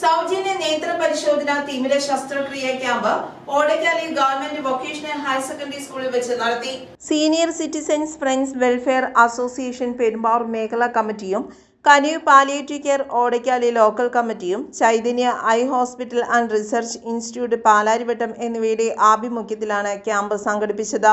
സൗജന്യ നേത്ര പരിശോധന തിമിര ശസ്ത്രക്രിയ camp Odakkali government vocational higher secondary സ്കൂളിൽ വെച്ച് നടത്തി. Senior citizens friends welfare association Perumbavoor മേഖലാ കമ്മിറ്റിയും കനിവ് പാലിയേറ്റീവ് കെയർ ഓടക്കാലി ലോക്കൽ കമ്മിറ്റിയും Chaitanya eye hospital and research institute Palarivattom എന്നിവയുടെ ആഭിമുഖ്യത്തിലാണ് ക്യാമ്പ് സംഘടിപ്പിച്ചത്.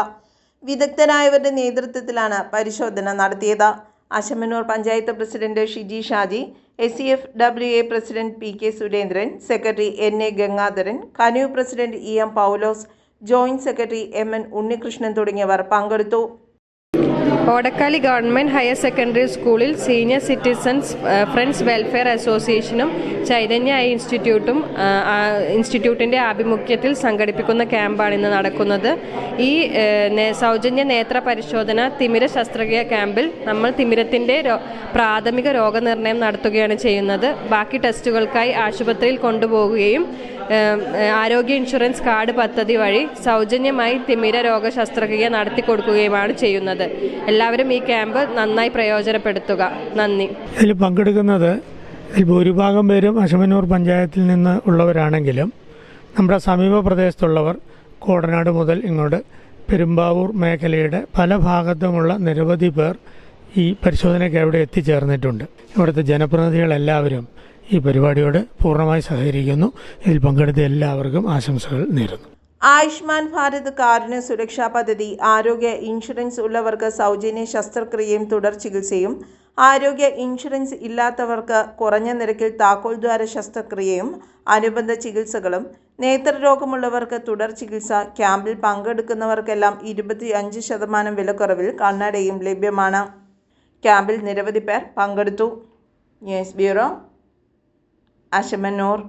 വിദഗ്ധരായവരുടെ നേതൃത്വത്തിലാണ് പരിശോധന നടത്തിയത്. Ashamannoor panchayat president Shiji Shaji S C F W A president P K Surendran secretary N A Gangadharan Kanu president E M Paulose joint secretary M N Unnikrishnan തുടങ്ങിയവർ പങ്കെടുത്തു. Odakkali government higher secondary സ്കൂളിൽ senior citizens friends welfare അസോസിയേഷനും Chaitanya I ഇൻസ്റ്റിറ്റ്യൂട്ടും ഇൻസ്റ്റിറ്റ്യൂട്ടിന്റെ ആഭിമുഖ്യത്തിൽ സംഘടിപ്പിക്കുന്ന ക്യാമ്പാണ് ഇന്ന് നടക്കുന്നത്. ഈ സൗജന്യ നേത്ര പരിശോധന തിമിര ശസ്ത്രക്രിയ ക്യാമ്പിൽ നമ്മൾ തിമിരത്തിന്റെ പ്രാഥമിക രോഗനിർണയം നടത്തുകയാണ് ചെയ്യുന്നത്. ബാക്കി ടെസ്റ്റുകൾക്കായി ആശുപത്രിയിൽ കൊണ്ടുപോകുകയും ആരോഗ്യ ഇൻഷുറൻസ് കാർഡ് പദ്ധതി വഴി സൗജന്യമായി തിമിര രോഗ ശസ്ത്രക്രിയ നടത്തി കൊടുക്കുകയുമാണ് ചെയ്യുന്നത്. എല്ലാവരും ഈ ക്യാമ്പ് നന്നായി പ്രയോജനപ്പെടുത്തുക. നന്ദി. ഇതിൽ പങ്കെടുക്കുന്നത് ഭൂരിഭാഗം പേരും അശമനൂർ പഞ്ചായത്തിൽ നിന്ന് ഉള്ളവരാണെങ്കിലും നമ്മുടെ സമീപ പ്രദേശത്തുള്ളവർ കോടനാട് മുതൽ ഇങ്ങോട്ട് പെരുമ്പാവൂർ മേഖലയുടെ പല ഭാഗത്തുമുള്ള നിരവധി പേർ ഈ പരിശോധനയ്ക്ക് അവിടെ എത്തിച്ചേർന്നിട്ടുണ്ട്. ഇവിടുത്തെ ജനപ്രതിനിധികളെല്ലാവരും ഈ പരിപാടിയോട് പൂർണമായി സഹകരിക്കുന്നു. ഇതിൽ പങ്കെടുത്ത എല്ലാവർക്കും ആശംസകൾ നേരുന്നു. ആയുഷ്മാൻ ഭാരത് കാരുണ്യ സുരക്ഷാ പദ്ധതി ആരോഗ്യ ഇൻഷുറൻസ് ഉള്ളവർക്ക് സൗജന്യ ശസ്ത്രക്രിയയും തുടർ ചികിത്സയും ആരോഗ്യ ഇൻഷുറൻസ് ഇല്ലാത്തവർക്ക് കുറഞ്ഞ നിരക്കിൽ താക്കോൽ ദ്വാര ശസ്ത്രക്രിയയും അനുബന്ധ ചികിത്സകളും നേത്രരോഗമുള്ളവർക്ക് തുടർ ചികിത്സ ക്യാമ്പിൽ പങ്കെടുക്കുന്നവർക്കെല്ലാം ഇരുപത്തി അഞ്ച് ശതമാനം വിലക്കുറവിൽ കണ്ണടയും ലഭ്യമാണ്. ക്യാമ്പിൽ നിരവധി പേർ പങ്കെടുത്തു. News bureau Asamannoor